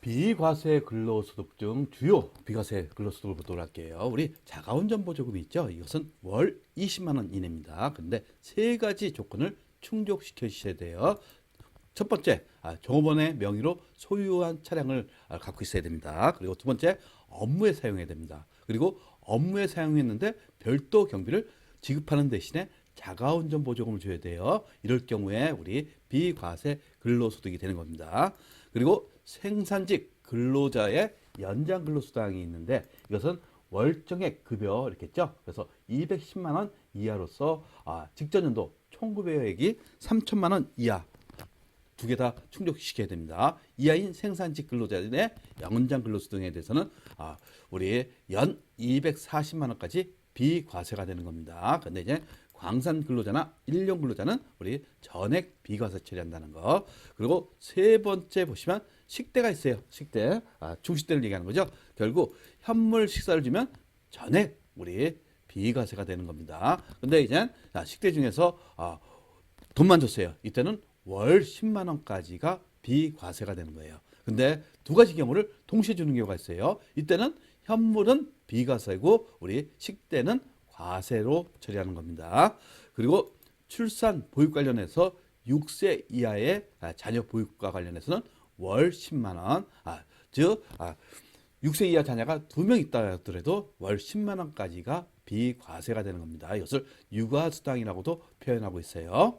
비과세 근로소득 중 주요 비과세 근로소득을 보도록 할게요. 우리 자가운전 보조금이 있죠. 이것은 월 20만 원 이내입니다. 근데 세 가지 조건을 충족시켜 주셔야 돼요. 첫 번째, 아, 종업원의 명의로 소유한 차량을 아, 갖고 있어야 됩니다. 그리고 두 번째, 업무에 사용해야 됩니다. 그리고 업무에 사용했는데 별도 경비를 지급하는 대신에 자가운전 보조금을 줘야 돼요. 이럴 경우에 우리 비과세 근로소득이 되는 겁니다. 그리고 생산직 근로자의 연장 근로수당이 있는데 이것은 월정액 급여 이렇게 있죠. 그래서 210만 원 이하로서 아, 직전 연도 총 급여액이 3천만 원 이하 두 개 다 충족시켜야 됩니다. 이하인 생산직 근로자의 연장 근로수당에 대해서는 아, 우리 연 240만 원까지 비과세가 되는 겁니다. 근데 이제 광산 근로자나 일용 근로자는 우리 전액 비과세 처리한다는 거. 그리고 세 번째 보시면 식대가 있어요. 식대. 아, 중식대를 얘기하는 거죠. 결국 현물 식사를 주면 전액 우리 비과세가 되는 겁니다. 근데 이제 자, 식대 중에서 아, 돈만 줬어요. 이때는 월 10만 원까지가 비과세가 되는 거예요. 근데 두 가지 경우를 동시에 주는 경우가 있어요. 이때는 현물은 비과세고 우리 식대는 과세로 처리하는 겁니다. 그리고 출산 보육 관련해서 6세 이하의 아, 자녀 보육과 관련해서는 월 10만 원, 아, 즉 아, 6세 이하 자녀가 두 명 있다 하더라도 월 10만 원까지가 비과세가 되는 겁니다. 이것을 육아수당이라고도 표현하고 있어요.